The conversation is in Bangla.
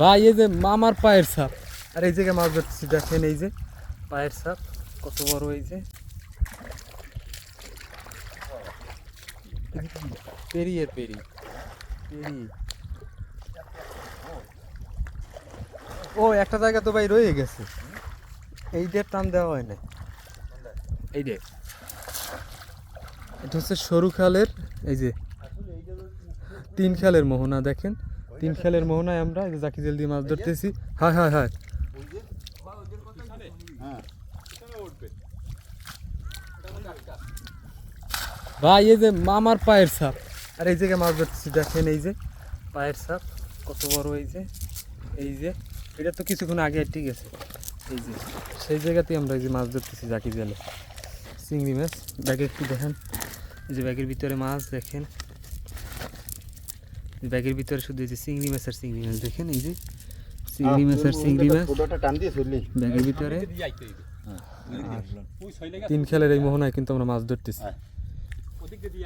ভাই এই যে মামার পায়ের সাপ আর এই জায়গায় মাছ ধরতেছি দেখেন এই যে পায়ের সাপ কত বড় এই যে। পেরিয়ে পেরি পেরি ও একটা জায়গা তো ভাই রয়ে গেছে। এই ডেট টান দেওয়া হয় না। এই ডে এটা হচ্ছে সরু খালের এই যে তিন খালের মোহনা দেখেন। তিন খালের মোহনায় আমরা জাকি জেল দিয়ে মাছ ধরতেছি। হ্যাঁ হ্যাঁ হ্যাঁ। ভাই, এই যে মামার পায়ের সাপ। আর, এই জায়গায় মাছ ধরতেছি, দেখেন এই যে পায়ের সাপ, কত বড় এই যে এই যে। এটা তো কিছুক্ষণ আগে ঠিক আছে। এই যে, সেই জায়গাতেই আমরা এই যে মাছ ধরতেছি জাকি জেলে। চিংড়ি মাছ। ব্যাগে একটু দেখেন। এই যে ব্যাগের ভিতরে মাছ, দেখেন। ব্যাগের ভিতরে শুধু এই যে চিংড়ি মাছ আর চিংড়ি মাছ দেখেন এই যে চিংড়ি মাছ আর চিংড়ি মাছ। ফটোটা টান দিয়ে চললি ব্যাগের ভিতরে। তিন খেলের এই মোহনায় কিন্তু আমরা মাছ ধরতেছি।